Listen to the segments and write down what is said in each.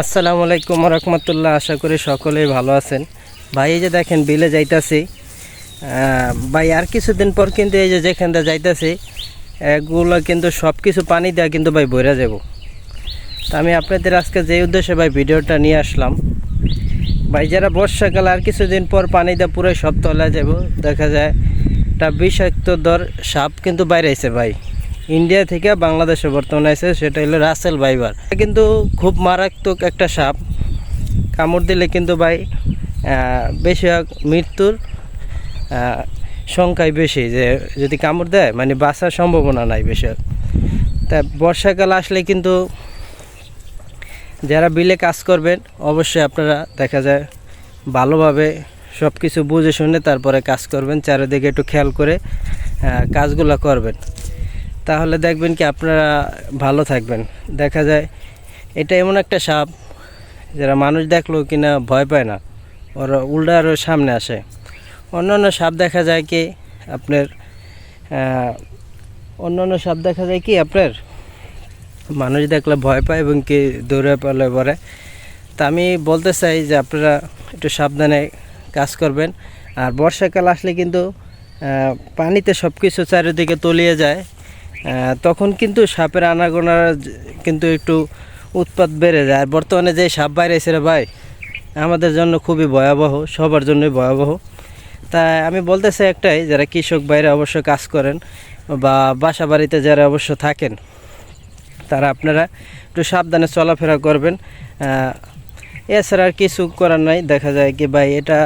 আসসালামু আলাইকুম রহমতুল্লাহ, আশা করি সকলেই ভালো আছেন। ভাই, এই যে দেখেন, বিলে যাইতাছি। ভাই, আর কিছুদিন পর কিন্তু এই যে যেখান যাইতাছি, এগুলো কিন্তু সব কিছু পানি দেওয়া কিন্তু ভাই বইরা যাব। তা আমি আপনাদের আজকে যে উদ্দেশ্যে ভাই ভিডিওটা নিয়ে আসলাম, ভাই, যারা বর্ষাকালে আর কিছুদিন পর পানি দেওয়া পুরো সব তলা যাব, দেখা যায় একটা বিষাক্ত দর সাপ কিন্তু বাইরে আইছে ভাই। ইন্ডিয়া থেকে বাংলাদেশে বর্তমানে আছে, সেটা হলো রাসেল বাইবার কিন্তু খুব মারাত্মক একটা সাপ। কামড় দিলে কিন্তু ভাই বেশিরভাগ মৃত্যুর সংখ্যাই বেশি যে যদি কামড় দেয় মানে বাঁচার সম্ভাবনা নাই বেশিরভাগ। তা বর্ষাকাল আসলে কিন্তু যারা বিলে কাজ করবেন, অবশ্যই আপনারা দেখা যায় ভালোভাবে সব কিছু বুঝে শুনে তারপরে কাজ করবেন, চারিদিকে একটু খেয়াল করে কাজগুলো করবেন। তাহলে দেখবেন কি আপনারা ভালো থাকবেন। দেখা যায়, এটা এমন একটা সাপ, যারা মানুষ দেখল কিনা ভয় পায় না। ওরা উল্টা আরও সামনে আসে। অন্যান্য সাপ দেখা যায় কি আপনার অন্যান্য সাপ দেখা যায় কি আপনার, মানুষ দেখলে ভয় পায় এবং কি দৌড়ে পালে পরে তা আমি বলতে চাই যে আপনারা একটু সাবধানে কাজ করবেন। আর বর্ষাকাল আসলে কিন্তু পানিতে সব কিছু চারিদিকে তলিয়ে যায়। তখন কিন্তু সাপের আনাগোনার কিন্তু একটু উৎপাত বেড়ে যায়। আর বর্তমানে যে সাপ বাইরে এসে রে ভাই, আমাদের জন্য খুবই ভয়াবহ, সবার জন্যই ভয়াবহ। তা আমি বলতে চাই একটাই, যারা কৃষক বাইরে অবশ্য কাজ করেন বা বাসা বাড়িতে যারা অবশ্য থাকেন, তারা আপনারা একটু সাবধানে চলাফেরা করবেন। এছাড়া আর কিছু করার নাই, দেখা যায় কি ভাই, এটা,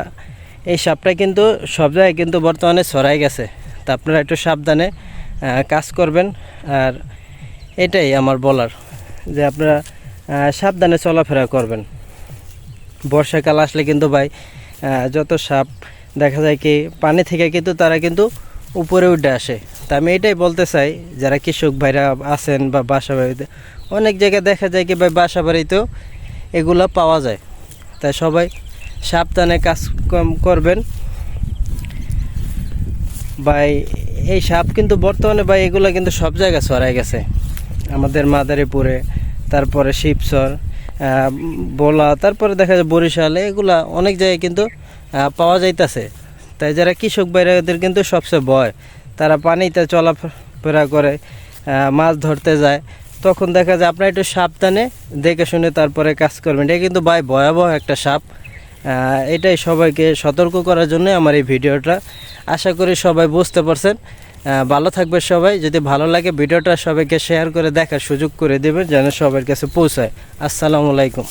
এই সাপটা কিন্তু সব জায়গায় কিন্তু বর্তমানে ছড়াই গেছে। তা আপনারা একটু সাবধানে কাজ করবেন। আর এটাই আমার বলার, যে আপনারা সাবধানে চলাফেরা করবেন। বর্ষাকাল আসলে কিন্তু ভাই যত সাপ, দেখা যায় কি, পানি থেকে কিন্তু তারা কিন্তু উপরে উঠে আসে। তা আমি এটাই বলতে চাই, যারা কৃষক ভাইরা আছেন বা বাসা বাড়িতে, অনেক জায়গায় দেখা যায় কি ভাই, বাসা বাড়িতেও এগুলো পাওয়া যায়। তাই সবাই সাবধানে কাজ কম করবেন। ভাই এই সাপ কিন্তু বর্তমানে ভাই এগুলো কিন্তু সব জায়গায় ছড়াই গেছে। আমাদের মাদারীপুরে, তারপরে শিবচর বোলা, তারপরে দেখা যায় বরিশালে, এগুলা অনেক জায়গায় কিন্তু পাওয়া যাইতাছে। তাই যারা কৃষক বাইরাদের কিন্তু সবচেয়ে ভয়। তারা পানিতে চলাফেরা করে মাছ ধরতে যায়। তখন দেখা যায় আপনার একটু সাবধানে দেখে শুনে তারপরে কাজ করবেন। এটা কিন্তু ভাই ভয়াবহ একটা সাপ। এটাই সবাইকে সতর্ক করার জন্য আমার এই ভিডিওটা। আশা করি সবাই বুঝতে পারছেন। ভালো থাকবে সবাই। যদি ভালো লাগে ভিডিওটা সবাইকে শেয়ার করে দেখার সুযোগ করে দেবেন, যেন সবার কাছে পৌঁছায়। আসসালামু আলাইকুম।